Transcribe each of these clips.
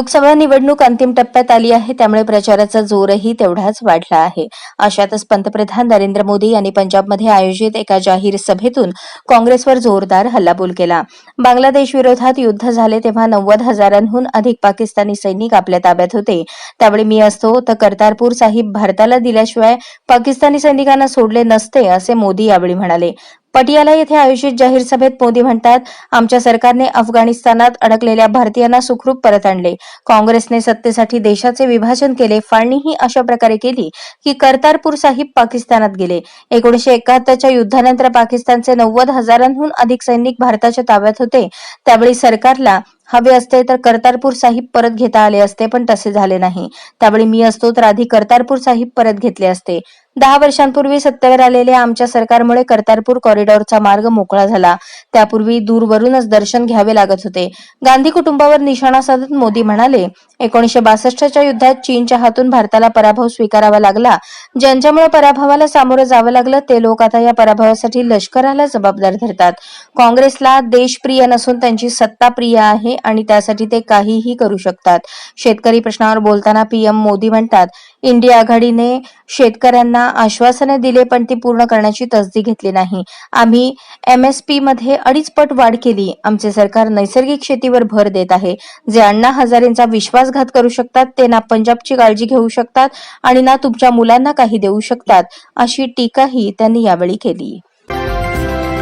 लोकसभा निवडणूक अंतिम टप्प्यात आली आहे त्यामुळे प्रचाराचा जोरही तेवढाच वाढला आहे. अशातच पंतप्रधान नरेंद्र मोदी यांनी पंजाबमध्ये आयोजित एका जाहीर सभेतून काँग्रेसवर जोरदार हल्लाबोल केला. बांगलादेश विरोधात युद्ध झाले तेव्हा नव्वद हजारांहून अधिक पाकिस्तानी सैनिक आपल्या ताब्यात होते. त्यावेळी मी असतो तर करतारपूर साहिब भारताला दिल्याशिवाय पाकिस्तानी सैनिकांना सोडले नसते असे मोदी यावेळी म्हणाले. पटियाला येथे आयोजित जाहीर सभेत मोदी म्हणतात आमच्या सरकारने अफगाणिस्तानात अडकलेल्या भारतीयांना सुखरूप परत आणले. काँग्रेसने सत्तेसाठी देशाचे विभाजन केले. फाळणीही अशा प्रकारे केली की करतारपूर साहिब पाकिस्तानात गेले. एकोणीशे एकाहत्तरच्या युद्धानंतर पाकिस्तानचे नव्वद हजारांहून अधिक सैनिक भारताच्या ताब्यात होते. त्यावेळी सरकारला हवे असते तर कर्तारपूर साहिब परत घेता आले असते पण तसे झाले नाही. त्यावेळी मी असतो तर आधी कर्तारपूर साहिब परत घेतले असते. दहा वर्षांपूर्वी सत्तेवर आलेल्या आमच्या सरकारमुळे कर्तारपूर कॉरिडॉरचा मार्ग मोकळा झाला. त्यापूर्वी दूरवरूनच दर्शन घ्यावे लागत होते. गांधी कुटुंबावर निशाणा साधत मोदी म्हणाले एकोणीशे बासष्टच्या युद्धात चीनच्या हातून भारताला पराभव स्वीकारावा लागला. ज्यांच्यामुळे पराभवाला सामोरं जावं लागलं ते लोक आता या पराभवासाठी लष्कराला जबाबदार धरतात. काँग्रेसला देशप्रिय नसून त्यांची सत्ता प्रिय आहे आणि त्यासाठी ते काहीही करू शकतात. शेतकरी प्रश्नावर बोलताना पीएम मोदी म्हणतात इंडिया आघाडीने शेतकऱ्यांना आश्वासने दिले पण ती पूर्ण करण्याची तसदी घेतली नाही. आम्ही एमएसपी मध्ये अडीच पट वाढ केली. आमचे सरकार नैसर्गिक शेतीवर भर देत आहे. जे अण्णा हजारेंचा विश्वासघात करू शकतात ते ना पंजाबची काळजी घेऊ शकतात आणि ना तुमच्या मुलांना काही देऊ शकतात अशी टीकाही त्यांनी यावेळी केली.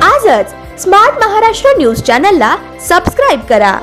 आजच स्मार्ट महाराष्ट्र न्यूज चॅनलला सबस्क्राईब करा.